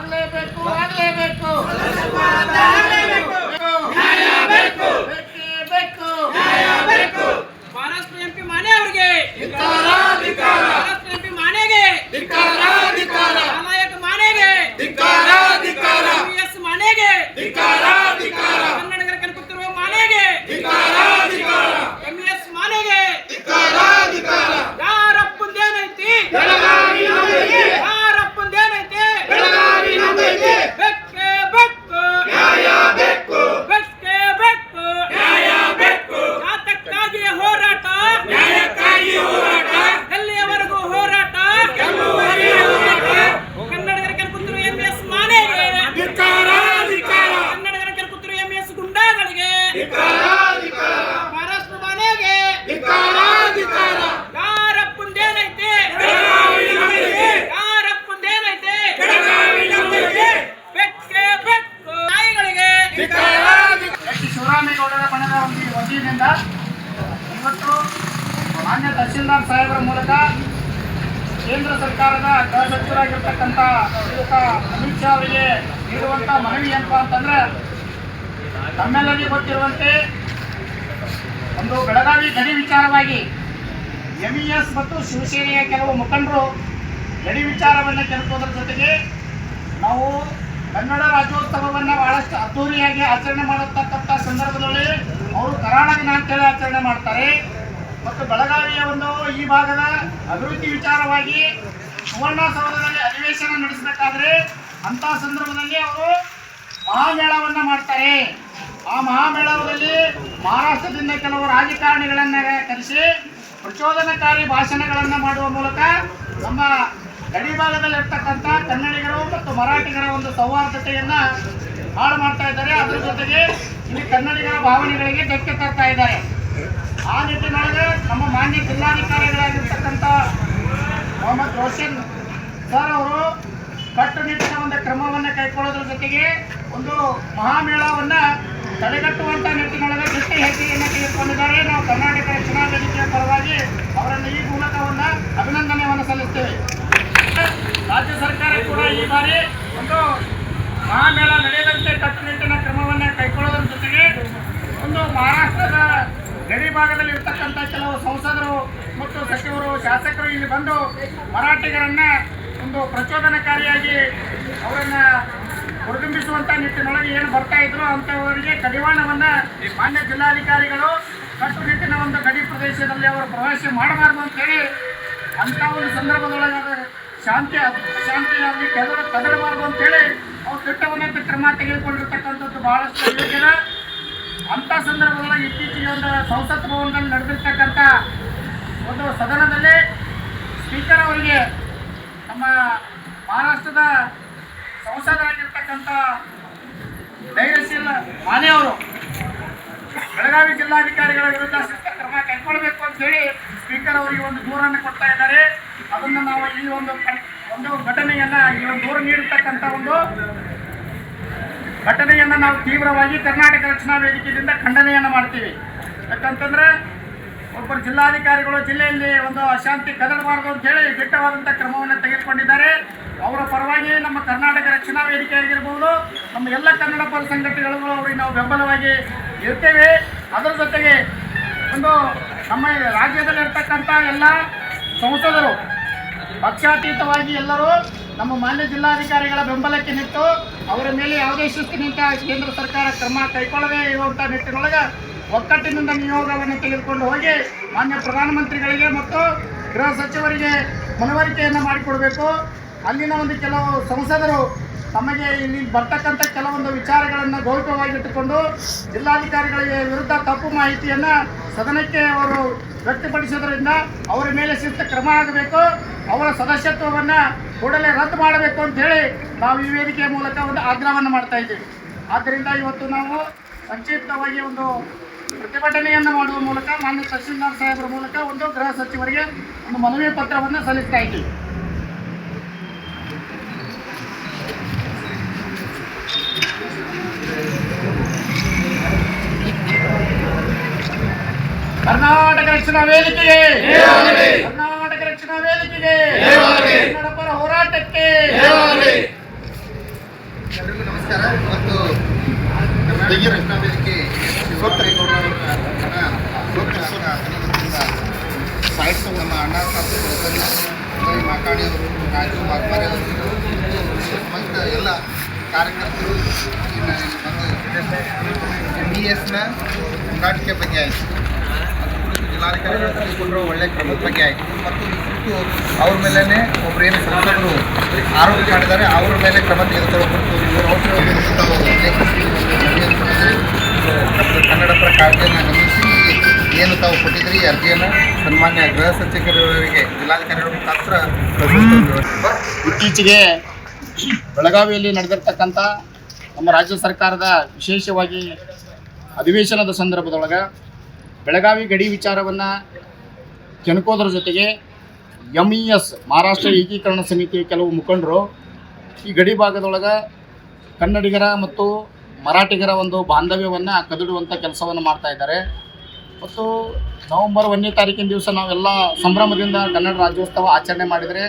ಆಗಲೇಬೇಕು ಆಗಲೇಬೇಕು. ಮಹಾರಾಷ್ಟ್ರ ಎಂಪಿ ಮಾನೆ ಅವರಿಗೆ. ಮಹಾರಾಷ್ಟ್ರ ಎಂಪಿ ಮಾನೆಗೆ. ಮಾನೆಗೆ. ಮಾನೆಗೆ. ಮಾನ್ಯ ತಹಶೀಲ್ದಾರ್ ಸಾಹೇಬರ ಮೂಲಕ ಕೇಂದ್ರ ಸರ್ಕಾರದ ಗೃಹ ಸಚಿವರಾಗಿರ್ತಕ್ಕಂಥ ಶ್ರೀಯುತ ಅಮಿತ್ ಶಾ ಅವರಿಗೆ ನೀಡುವಂಥ ಮನವಿ ಏನಪ್ಪ ಅಂತಂದ್ರೆ ತಮ್ಮೆಲ್ಲರಿಗೂ ಗೊತ್ತಿರುವಂತೆ ಒಂದು ಬೆಳಗಾವಿ ಗಡಿ ವಿಚಾರವಾಗಿ ಎಂಇಎಸ್ ಮತ್ತು ಶಿವಸೇನೆಯ ಕೆಲವು ಮುಖಂಡರು ಗಡಿ ವಿಚಾರವನ್ನು ಕೆದಕೋದ್ರ ಜೊತೆಗೆ ನಾವು ಕನ್ನಡ ರಾಜ್ಯೋತ್ಸವವನ್ನು ಬಹಳಷ್ಟು ಅದ್ದೂರಿಯಾಗಿ ಆಚರಣೆ ಮಾಡತಕ್ಕಂಥ ಸಂದರ್ಭದಲ್ಲಿ ಅವರು ಕರಾಳ ದಿನ ಅಂತೇಳಿ ಆಚರಣೆ ಮಾಡ್ತಾರೆ. ಮತ್ತು ಬೆಳಗಾವಿಯ ಒಂದು ಈ ಭಾಗದ ಅಭಿವೃದ್ಧಿ ವಿಚಾರವಾಗಿ ಸುವರ್ಣಸೌಧದಲ್ಲಿ ಅಧಿವೇಶನ ನಡೆಸಬೇಕಾದ್ರೆ ಅಂಥ ಸಂದರ್ಭದಲ್ಲಿ ಅವರು ಮಹಾಮೇಳವನ್ನು ಮಾಡ್ತಾರೆ. ಆ ಮಹಾಮೇಳದಲ್ಲಿ ಮಹಾರಾಷ್ಟ್ರದಿಂದ ಕೆಲವು ರಾಜಕಾರಣಿಗಳನ್ನು ಕರೆಸಿ ಪ್ರಚೋದನಕಾರಿ ಭಾಷಣಗಳನ್ನು ಮಾಡುವ ಮೂಲಕ ನಮ್ಮ ಗಡಿ ಭಾಗದಲ್ಲಿರ್ತಕ್ಕಂಥ ಕನ್ನಡಿಗರು ಮತ್ತು ಮರಾಠಿಗರ ಒಂದು ಸೌಹಾರ್ದತೆಯನ್ನು ಹಾಳು ಮಾಡ್ತಾ ಇದ್ದಾರೆ. ಅದ್ರ ಜೊತೆಗೆ ಇಲ್ಲಿ ಕನ್ನಡಿಗರ ಭಾವನೆಗಳಿಗೆ ಧಕ್ಕೆ ತರ್ತಾ ಇದ್ದಾರೆ. ಆ ನಿಟ್ಟಿನೊಳಗೆ ನಮ್ಮ ಮಾನ್ಯ ಜಿಲ್ಲಾಧಿಕಾರಿಗಳಾಗಿರ್ತಕ್ಕಂಥ ಮೊಹಮ್ಮದ್ ರೋಷನ್ ಸರ್ ಅವರು ಕಟ್ಟುನಿಟ್ಟಿನ ಒಂದು ಕ್ರಮವನ್ನು ಕೈಗೊಳ್ಳೋದ್ರ ಜೊತೆಗೆ ಒಂದು ಮಹಾಮೇಳವನ್ನು ತಡೆಗಟ್ಟುವಂಥ ನಿಟ್ಟಿನೊಳಗೆ ದೃಷ್ಟಿ ಹೆಜ್ಜೆಯನ್ನು ತೆಗೆದುಕೊಂಡಿದ್ದಾರೆ. ನಾವು ಕರ್ನಾಟಕ ರಕ್ಷಣಾ ವೇದಿಕೆಯ ಪರವಾಗಿ ಅವರನ್ನು ಈ ಮೂಲಕವನ್ನು ಅಭಿನಂದನೆಯನ್ನು ಸಲ್ಲಿಸ್ತೇವೆ. ರಾಜ್ಯ ಸರ್ಕಾರ ಕೂಡ ಈ ಬಾರಿ ಒಂದು ಮಹಾಮೇಳ ನಡೆಯದಂತೆ ಕಟ್ಟುನಿಟ್ಟಿನ ಕ್ರಮವನ್ನು ಕೈಗೊಳ್ಳೋದ್ರ ಜೊತೆಗೆ ಒಂದು ಮಹಾರಾಷ್ಟ್ರದ ಗಡಿ ಭಾಗದಲ್ಲಿ ಇರ್ತಕ್ಕಂಥ ಕೆಲವು ಸಂಸದರು ಮತ್ತು ಸಚಿವರು, ಶಾಸಕರು ಇಲ್ಲಿ ಬಂದು ಮರಾಠಿಗರನ್ನ ಒಂದು ಪ್ರಚೋದನಕಾರಿಯಾಗಿ ಅವರನ್ನ ಹುರಿದುಂಬಿಸುವಂತ ನಿಟ್ಟಿನೊಳಗೆ ಏನು ಬರ್ತಾ ಇದ್ರು ಅಂತವರಿಗೆ ಕಡಿವಾಣವನ್ನ ಮಾನ್ಯ ಜಿಲ್ಲಾಧಿಕಾರಿಗಳು ಕಟ್ಟುನಿಟ್ಟಿನ ಒಂದು ಗಡಿ ಪ್ರದೇಶದಲ್ಲಿ ಅವರು ಪ್ರವೇಶ ಮಾಡಬಾರ್ದು ಅಂತೇಳಿ ಅಂತ ಒಂದು ಸಂದರ್ಭದೊಳಗೆ ಶಾಂತಿ ಶಾಂತಿಯಾಗಿ ಕೆದರ ಕದಡಬಾರ್ದು ಅಂತೇಳಿ ಅವ್ರು ಕೆಟ್ಟವನ್ನ ಕ್ರಮ ತೆಗೆದುಕೊಂಡಿರ್ತಕ್ಕಂಥದ್ದು ಬಹಳಷ್ಟು ಯೋಗ್ಯದ. ಅಂತ ಸಂದರ್ಭದಲ್ಲಿ ಇತ್ತೀಚೆಗೆ ಒಂದು ಸಂಸತ್ ಭವನದಲ್ಲಿ ನಡೆದಿರ್ತಕ್ಕಂಥ ಒಂದು ಸದನದಲ್ಲಿ ಸ್ಪೀಕರ್ ಅವರಿಗೆ ನಮ್ಮ ಮಹಾರಾಷ್ಟ್ರದ ಸಂಸದರಾಗಿರ್ತಕ್ಕಂಥ ಧೈರ್ಯಶೀಲ ಮಾನೆ ಅವರು, ಬೆಳಗಾವಿ ಜಿಲ್ಲಾಧಿಕಾರಿಗಳ ವಿರುದ್ಧ ಶಿಸ್ತ ಕ್ರಮ ಕೈಗೊಳ್ಳಬೇಕು ಅಂತ ಹೇಳಿ ಸ್ಪೀಕರ್ ಅವರಿಗೆ ಒಂದು ದೂರನ್ನು ಕೊಡ್ತಾ ಇದ್ದಾರೆ. ಅದನ್ನು ನಾವು ಈ ಒಂದು ಒಂದು ಘಟನೆಯನ್ನು ಈ ಒಂದು ದೂರ ನೀಡಿರ್ತಕ್ಕಂಥ ಒಂದು ಘಟನೆಯನ್ನ ನಾವು ತೀವ್ರವಾಗಿ ಕರ್ನಾಟಕ ರಕ್ಷಣಾ ವೇದಿಕೆಯಿಂದ ಖಂಡನೆಯನ್ನು ಮಾಡ್ತೀವಿ. ಯಾಕಂತಂದರೆ ಒಬ್ಬರು ಜಿಲ್ಲಾಧಿಕಾರಿಗಳು ಜಿಲ್ಲೆಯಲ್ಲಿ ಒಂದು ಅಶಾಂತಿ ಕದಡಬಾರದು ಅಂತ ಹೇಳಿ ದಿಟ್ಟವಾದಂಥ ಕ್ರಮವನ್ನು ತೆಗೆದುಕೊಂಡಿದ್ದಾರೆ. ಅವರ ಪರವಾಗಿ ನಮ್ಮ ಕರ್ನಾಟಕ ರಕ್ಷಣಾ ವೇದಿಕೆ ಆಗಿರ್ಬೋದು, ನಮ್ಮ ಎಲ್ಲ ಕನ್ನಡ ಪರ ಸಂಘಟನೆಗಳು ಅವರಿಗೆ ನಾವು ಬೆಂಬಲವಾಗಿ ಇರ್ತೇವೆ. ಅದರ ಜೊತೆಗೆ ಒಂದು ನಮ್ಮ ರಾಜ್ಯದಲ್ಲಿರ್ತಕ್ಕಂಥ ಎಲ್ಲ ಸಂಸದರು ಪಕ್ಷಾತೀತವಾಗಿ ಎಲ್ಲರೂ ನಮ್ಮ ಮಾನ್ಯ ಜಿಲ್ಲಾಧಿಕಾರಿಗಳ ಬೆಂಬಲಕ್ಕೆ ನಿಂತು ಅವರ ಮೇಲೆ ಯಾವುದೇ ಶಿಸ್ತಿನಿಂದ ಕೇಂದ್ರ ಸರ್ಕಾರ ಕ್ರಮ ಕೈಗೊಳ್ಳದೇ ಇರುವಂಥ ನಿಟ್ಟಿನೊಳಗೆ ಒಕ್ಕಟ್ಟಿನಿಂದ ನಿಯೋಗವನ್ನು ತೆಗೆದುಕೊಂಡು ಹೋಗಿ ಮಾನ್ಯ ಪ್ರಧಾನಮಂತ್ರಿಗಳಿಗೆ ಮತ್ತು ಗೃಹ ಸಚಿವರಿಗೆ ಮನವರಿಕೆಯನ್ನು ಮಾಡಿಕೊಡಬೇಕು. ಅಲ್ಲಿನ ಒಂದು ಕೆಲವು ಸಂಸದರು ತಮಗೆ ಇಲ್ಲಿ ಬರ್ತಕ್ಕಂಥ ಕೆಲವೊಂದು ವಿಚಾರಗಳನ್ನು ಗೌರವವಾಗಿಟ್ಟುಕೊಂಡು ಜಿಲ್ಲಾಧಿಕಾರಿಗಳಿಗೆ ವಿರುದ್ಧ ತಪ್ಪು ಮಾಹಿತಿಯನ್ನು ಸದನಕ್ಕೆ ಅವರು ವ್ಯಕ್ತಪಡಿಸೋದ್ರಿಂದ ಅವರ ಮೇಲೆ ಶಿಸ್ತು ಕ್ರಮ ಆಗಬೇಕು, ಅವರ ಸದಸ್ಯತ್ವವನ್ನು ಕೂಡಲೇ ರದ್ದು ಮಾಡಬೇಕು ಅಂತ ಹೇಳಿ ನಾವು ಈ ವೇದಿಕೆಯ ಮೂಲಕ ಒಂದು ಆಗ್ರಹವನ್ನು ಮಾಡ್ತಾ ಇದ್ದೀವಿ. ಆದ್ದರಿಂದ ಇವತ್ತು ನಾವು ಸಂಕ್ಷಿಪ್ತವಾಗಿ ಒಂದು ಪ್ರತಿಭಟನೆಯನ್ನು ಮಾಡುವ ಮೂಲಕ ಮಾನ್ಯ ತಹಶೀಲ್ದಾರ್ ಸಾಹೇಬರ ಮೂಲಕ ಒಂದು ಗೃಹ ಸಚಿವರಿಗೆ ಒಂದು ಮನವಿ ಪತ್ರವನ್ನು ಸಲ್ಲಿಸ್ತಾ ಇದ್ದೀವಿ. ರಕ್ಷಣಾ ವೇದಿಕೆಗೆ. ಕರ್ನಾಟಕ ರಕ್ಷಣಾ ವೇದಿಕೆಗೆ. ಕನ್ನಡ ಪರ ಹೋರಾಟಕ್ಕೆ. ಎಲ್ಲರಿಗೂ ನಮಸ್ಕಾರ. ಮತ್ತು ರಕ್ಷಣಾ ವೇದಿಕೆ ಸಾಹಿತ್ಯ ನಮ್ಮ ಅಣ್ಣ ಅವರು ರಾಜು ವಾಗ್ಮಾರೆ ಅವರು ಮತ್ತು ಎಲ್ಲ ಕಾರ್ಯಕರ್ತರು ಇನ್ನು ಬಿ ಎಂ ಎಸ್ನ ಹೊಂದಾಣಿಕೆ ಬಗ್ಗೆ ಆಯಿತು ಜಿಲ್ಲಾಧಿಕಾರಿಗಳು ತೆಗೆದುಕೊಂಡ್ರು ಒಳ್ಳೆ ಕ್ರಮದ ಬಗ್ಗೆ ಆಯಿತು. ಮತ್ತು ಕುರಿತು ಅವ್ರ ಮೇಲೇ ಒಬ್ರು ಏನು ಸಂಸದರು ಆರೋಪ ಮಾಡಿದ್ದಾರೆ, ಅವ್ರ ಮೇಲೆ ಕ್ರಮ ತೆಗೆದುಕೊಳ್ಳಬೇಕು ಇವರು ಕನ್ನಡಪರ ಕಾಳಜಿಯನ್ನು ಗಮನಿಸಿ, ಏನು ತಾವು ಕೊಟ್ಟಿದ್ರಿ ಅರ್ಜಿಯನ್ನು ಸನ್ಮಾನ್ಯ ಗೃಹ ಸಚಿವರಿಗೆ ಜಿಲ್ಲಾಧಿಕಾರಿಗಳ ಮುಖಾಂತರ ಇತ್ತೀಚೆಗೆ ಬೆಳಗಾವಿಯಲ್ಲಿ ನಡೆದಿರ್ತಕ್ಕಂಥ ನಮ್ಮ ರಾಜ್ಯ ಸರ್ಕಾರದ ವಿಶೇಷವಾಗಿ ಅಧಿವೇಶನದ ಸಂದರ್ಭದೊಳಗೆ ಬೆಳಗಾವಿ ಗಡಿ ವಿಚಾರವನ್ನು ಕೆಣಕೋದ್ರ ಜೊತೆಗೆ ಎಂ ಇ ಎಸ್ ಮಹಾರಾಷ್ಟ್ರ ಏಕೀಕರಣ ಸಮಿತಿಯ ಕೆಲವು ಮುಖಂಡರು ಈ ಗಡಿ ಭಾಗದೊಳಗೆ ಕನ್ನಡಿಗರ ಮತ್ತು ಮರಾಠಿಗರ ಒಂದು ಬಾಂಧವ್ಯವನ್ನು ಕದಡುವಂಥ ಕೆಲಸವನ್ನು ಮಾಡ್ತಾ ಇದ್ದಾರೆ. ಮತ್ತು ನವೆಂಬರ್ ಒಂದನೇ ತಾರೀಕಿನ ದಿವಸ ನಾವೆಲ್ಲ ಸಂಭ್ರಮದಿಂದ ಕನ್ನಡ ರಾಜ್ಯೋತ್ಸವ ಆಚರಣೆ ಮಾಡಿದರೆ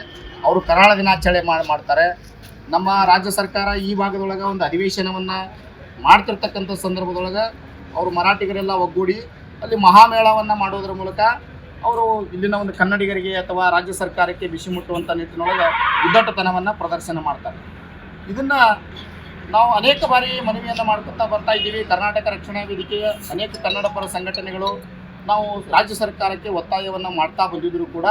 ಅವರು ಕರಾಳ ದಿನಾಚರಣೆ ಮಾಡಿ ಮಾಡ್ತಾರೆ. ನಮ್ಮ ರಾಜ್ಯ ಸರ್ಕಾರ ಈ ಭಾಗದೊಳಗೆ ಒಂದು ಅಧಿವೇಶನವನ್ನು ಮಾಡ್ತಿರ್ತಕ್ಕಂಥ ಸಂದರ್ಭದೊಳಗೆ ಅವರು ಮರಾಠಿಗರೆಲ್ಲ ಒಗ್ಗೂಡಿ ಅಲ್ಲಿ ಮಹಾಮೇಳವನ್ನು ಮಾಡೋದ್ರ ಮೂಲಕ ಅವರು ಇಲ್ಲಿನ ಒಂದು ಕನ್ನಡಿಗರಿಗೆ ಅಥವಾ ರಾಜ್ಯ ಸರ್ಕಾರಕ್ಕೆ ಬಿಸಿ ಮುಟ್ಟುವಂಥ ನಿಟ್ಟಿನೊಳಗೆ ಉದ್ದಟತನವನ್ನು ಪ್ರದರ್ಶನ ಮಾಡ್ತಾರೆ. ಇದನ್ನು ನಾವು ಅನೇಕ ಬಾರಿ ಮನವಿಯನ್ನು ಮಾಡ್ಕೊತಾ ಬರ್ತಾ ಇದ್ದೀವಿ. ಕರ್ನಾಟಕ ರಕ್ಷಣಾ ವೇದಿಕೆಯ ಅನೇಕ ಕನ್ನಡ ಪರ ಸಂಘಟನೆಗಳು ನಾವು ರಾಜ್ಯ ಸರ್ಕಾರಕ್ಕೆ ಒತ್ತಾಯವನ್ನು ಮಾಡ್ತಾ ಬಂದಿದ್ದರೂ ಕೂಡ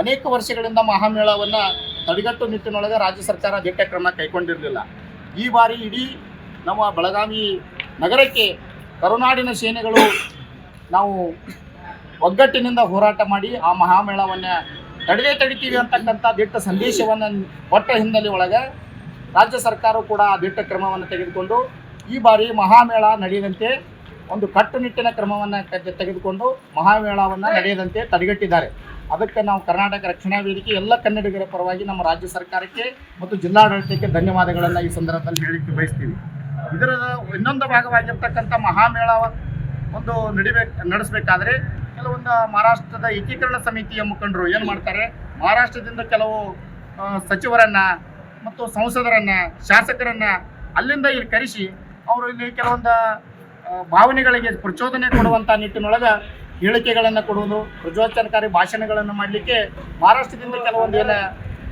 ಅನೇಕ ವರ್ಷಗಳಿಂದ ಮಹಾಮೇಳವನ್ನು ತಡೆಗಟ್ಟು ನಿಟ್ಟಿನೊಳಗೆ ರಾಜ್ಯ ಸರ್ಕಾರ ದಿಟ್ಟ ಕ್ರಮ ಕೈಗೊಂಡಿರಲಿಲ್ಲ. ಈ ಬಾರಿ ಇಡೀ ನಮ್ಮ ಬೆಳಗಾವಿ ನಗರಕ್ಕೆ ಕರುನಾಡಿನ ಸೇನೆಗಳು ನಾವು ಒಗ್ಗಟ್ಟಿನಿಂದ ಹೋರಾಟ ಮಾಡಿ ಆ ಮಹಾಮೇಳವನ್ನು ತಡೆದೇ ತಡಿತೀವಿ ಅಂತಕ್ಕಂಥ ದಿಟ್ಟ ಸಂದೇಶವನ್ನು ಕೊಟ್ಟ ಹಿನ್ನೆಲೆ ಒಳಗೆ ರಾಜ್ಯ ಸರ್ಕಾರವು ಕೂಡ ಆ ದಿಟ್ಟ ಕ್ರಮವನ್ನು ತೆಗೆದುಕೊಂಡು ಈ ಬಾರಿ ಮಹಾಮೇಳ ನಡೆಯದಂತೆ ಒಂದು ಕಟ್ಟುನಿಟ್ಟಿನ ಕ್ರಮವನ್ನು ತೆಗೆದುಕೊಂಡು ಮಹಾಮೇಳವನ್ನು ನಡೆಯದಂತೆ ತಡೆಗಟ್ಟಿದ್ದಾರೆ. ಅದಕ್ಕೆ ನಾವು ಕರ್ನಾಟಕ ರಕ್ಷಣಾ ವೇದಿಕೆ ಎಲ್ಲ ಕನ್ನಡಿಗರ ಪರವಾಗಿ ನಮ್ಮ ರಾಜ್ಯ ಸರ್ಕಾರಕ್ಕೆ ಮತ್ತು ಜಿಲ್ಲಾಡಳಿತಕ್ಕೆ ಧನ್ಯವಾದಗಳನ್ನು ಈ ಸಂದರ್ಭದಲ್ಲಿ ಹೇಳಲಿಕ್ಕೆ ಬಯಸ್ತೀವಿ. ಇದರ ಇನ್ನೊಂದು ಭಾಗವಾಗಿರ್ತಕ್ಕಂಥ ಮಹಾಮೇಳ ಒಂದು ನಡಿಬೇಕು ನಡೆಸಬೇಕಾದ್ರೆ ಕೆಲವೊಂದು ಮಹಾರಾಷ್ಟ್ರದ ಏಕೀಕರಣ ಸಮಿತಿಯ ಮುಖಂಡರು ಏನು ಮಾಡ್ತಾರೆ? ಮಹಾರಾಷ್ಟ್ರದಿಂದ ಕೆಲವು ಸಚಿವರನ್ನು ಮತ್ತು ಸಂಸದರನ್ನ, ಶಾಸಕರನ್ನ ಅಲ್ಲಿಂದ ಇಲ್ಲಿ ಕರೆಸಿ ಅವರು ಇಲ್ಲಿ ಕೆಲವೊಂದು ಭಾವನೆಗಳಿಗೆ ಪ್ರಚೋದನೆ ಕೊಡುವಂಥ ನಿಟ್ಟಿನೊಳಗೆ ಹೇಳಿಕೆಗಳನ್ನು ಕೊಡುವುದು, ಪ್ರಚೋದನಕಾರಿ ಭಾಷಣಗಳನ್ನು ಮಾಡಲಿಕ್ಕೆ ಮಹಾರಾಷ್ಟ್ರದಿಂದ ಕೆಲವೊಂದು ಏನ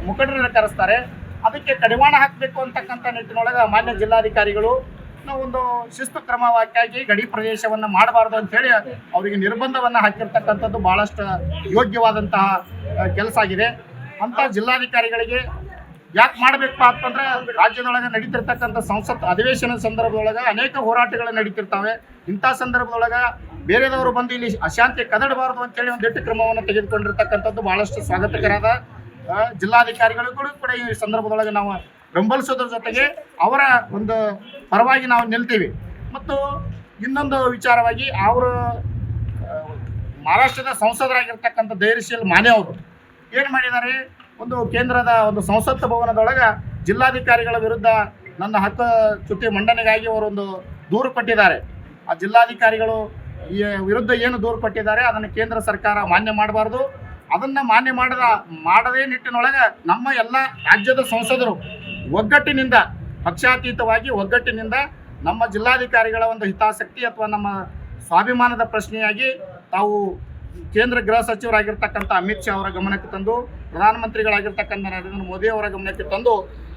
ಮುಖಂಡರನ್ನು ಕರೆಸ್ತಾರೆ. ಅದಕ್ಕೆ ಕಡಿವಾಣ ಹಾಕಬೇಕು ಅಂತಕ್ಕಂಥ ನಿಟ್ಟಿನೊಳಗೆ ಮಾನ್ಯ ಜಿಲ್ಲಾಧಿಕಾರಿಗಳು ನಾವು ಒಂದು ಶಿಸ್ತು ಕ್ರಮವಾಗಿ ಗಡಿ ಪ್ರದೇಶವನ್ನು ಮಾಡಬಾರ್ದು ಅಂತೇಳಿ ಅವರಿಗೆ ನಿರ್ಬಂಧವನ್ನು ಹಾಕಿರ್ತಕ್ಕಂಥದ್ದು ಬಹಳಷ್ಟು ಯೋಗ್ಯವಾದಂತಹ ಕೆಲಸ ಆಗಿದೆ. ಅಂತ ಜಿಲ್ಲಾಧಿಕಾರಿಗಳಿಗೆ ಯಾಕೆ ಮಾಡಬೇಕಪ್ಪ ಅಂತಂದ್ರೆ ರಾಜ್ಯದೊಳಗೆ ನಡೀತಿರ್ತಕ್ಕಂಥ ಸಂಸತ್ ಅಧಿವೇಶನದ ಸಂದರ್ಭದೊಳಗೆ ಅನೇಕ ಹೋರಾಟಗಳು ನಡೀತಿರ್ತವೆ. ಇಂಥ ಸಂದರ್ಭದೊಳಗೆ ಬೇರೆದವರು ಬಂದು ಇಲ್ಲಿ ಅಶಾಂತಿ ಕದಡಬಾರದು ಅಂತೇಳಿ ಒಂದು ದಿಟ್ಟ ಕ್ರಮವನ್ನು ತೆಗೆದುಕೊಂಡಿರ್ತಕ್ಕಂಥದ್ದು ಬಹಳಷ್ಟು ಸ್ವಾಗತಕರಾದ ಜಿಲ್ಲಾಧಿಕಾರಿಗಳು ಕೂಡ ಈ ಸಂದರ್ಭದೊಳಗೆ ನಾವು ಬೆಂಬಲಿಸೋದ್ರ ಜೊತೆಗೆ ಅವರ ಒಂದು ಪರವಾಗಿ ನಾವು ನಿಲ್ತೀವಿ. ಮತ್ತು ಇನ್ನೊಂದು ವಿಚಾರವಾಗಿ ಅವರು ಮಹಾರಾಷ್ಟ್ರದ ಸಂಸದರಾಗಿರ್ತಕ್ಕಂಥ ಧೈರ್ಯಶೀಲ್ ಮಾನೆ ಅವರು ಏನು ಮಾಡಿದ್ದಾರೆ? ಒಂದು ಕೇಂದ್ರದ ಒಂದು ಸಂಸತ್ ಭವನದೊಳಗೆ ಜಿಲ್ಲಾಧಿಕಾರಿಗಳ ವಿರುದ್ಧ ನನ್ನ ಹಕ್ಕು ಚ್ಯುತಿ ಮಂಡನೆಗಾಗಿ ಅವರೊಂದು ದೂರು ಕೊಟ್ಟಿದ್ದಾರೆ. ಆ ಜಿಲ್ಲಾಧಿಕಾರಿಗಳು ವಿರುದ್ಧ ಏನು ದೂರು ಕೊಟ್ಟಿದ್ದಾರೆ ಅದನ್ನು ಕೇಂದ್ರ ಸರ್ಕಾರ ಮಾನ್ಯ ಮಾಡಬಾರ್ದು. ಅದನ್ನು ಮಾನ್ಯ ಮಾಡದ, ಮಾಡದೇ ನಿಟ್ಟಿನೊಳಗೆ ನಮ್ಮ ಎಲ್ಲ ರಾಜ್ಯದ ಸಂಸದರು ಒಗ್ಗಟ್ಟಿನಿಂದ, ಪಕ್ಷಾತೀತವಾಗಿ ಒಗ್ಗಟ್ಟಿನಿಂದ ನಮ್ಮ ಜಿಲ್ಲಾಧಿಕಾರಿಗಳ ಒಂದು ಹಿತಾಸಕ್ತಿ ಅಥವಾ ನಮ್ಮ ಸ್ವಾಭಿಮಾನದ ಪ್ರಶ್ನೆಯಾಗಿ ತಾವು ಕೇಂದ್ರ ಗೃಹ ಸಚಿವರಾಗಿರ್ತಕ್ಕಂಥ ಅಮಿತ್ ಶಾ ಅವರ ಗಮನಕ್ಕೆ ತಂದು, ಪ್ರಧಾನಮಂತ್ರಿಗಳಾಗಿರ್ತಕ್ಕಂಥ ನರೇಂದ್ರ ಮೋದಿ ಅವರ ಗಮನಕ್ಕೆ ತಂದು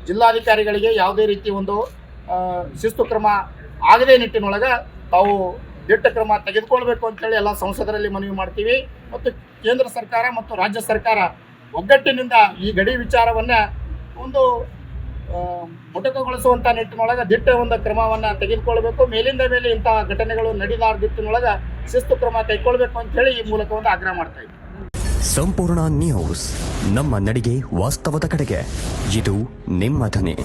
ಜಿಲ್ಲಾಧಿಕಾರಿಗಳಿಗೆ ಯಾವುದೇ ರೀತಿ ಒಂದು ಶಿಸ್ತು ಕ್ರಮ ಆಗದೇ ನಿಟ್ಟಿನೊಳಗೆ ತಾವು ದಿಟ್ಟ ಕ್ರಮ ತೆಗೆದುಕೊಳ್ಬೇಕು ಅಂತೇಳಿ ಎಲ್ಲ ಸಂಸದರಲ್ಲಿ ಮನವಿ ಮಾಡ್ತೀವಿ. ಮತ್ತು ಕೇಂದ್ರ ಸರ್ಕಾರ ಮತ್ತು ರಾಜ್ಯ ಸರ್ಕಾರ ಒಗ್ಗಟ್ಟಿನಿಂದ ಈ ಗಡಿ ವಿಚಾರವನ್ನು ಒಂದು ಮೊಟಕುಗೊಳಿಸುವಂಥ ನಿಟ್ಟಿನೊಳಗೆ ದಿಟ್ಟ ಒಂದು ಕ್ರಮವನ್ನು ತೆಗೆದುಕೊಳ್ಬೇಕು. ಮೇಲಿಂದ ಮೇಲೆ ಇಂತಹ ಘಟನೆಗಳು ನಡೀಲಾರ್ದಿಟ್ಟಿನೊಳಗೆ ಶಿಸ್ತು ಕ್ರಮ ಕೈಗೊಳ್ಬೇಕು ಅಂತ ಹೇಳಿ ಈ ಮೂಲಕ ಒಂದು ಆಗ್ರಹ ಮಾಡ್ತಾ ಇದ್ದೀವಿ ಸಂಪೂರ್ಣ ನ್ಯೂಸ್ ನಮ್ಮ ನಡಿಗೆ ವಾಸ್ತವದ ಕಡೆಗೆ. ಇದು ನಿಮ್ಮ ಧ್ವನಿ.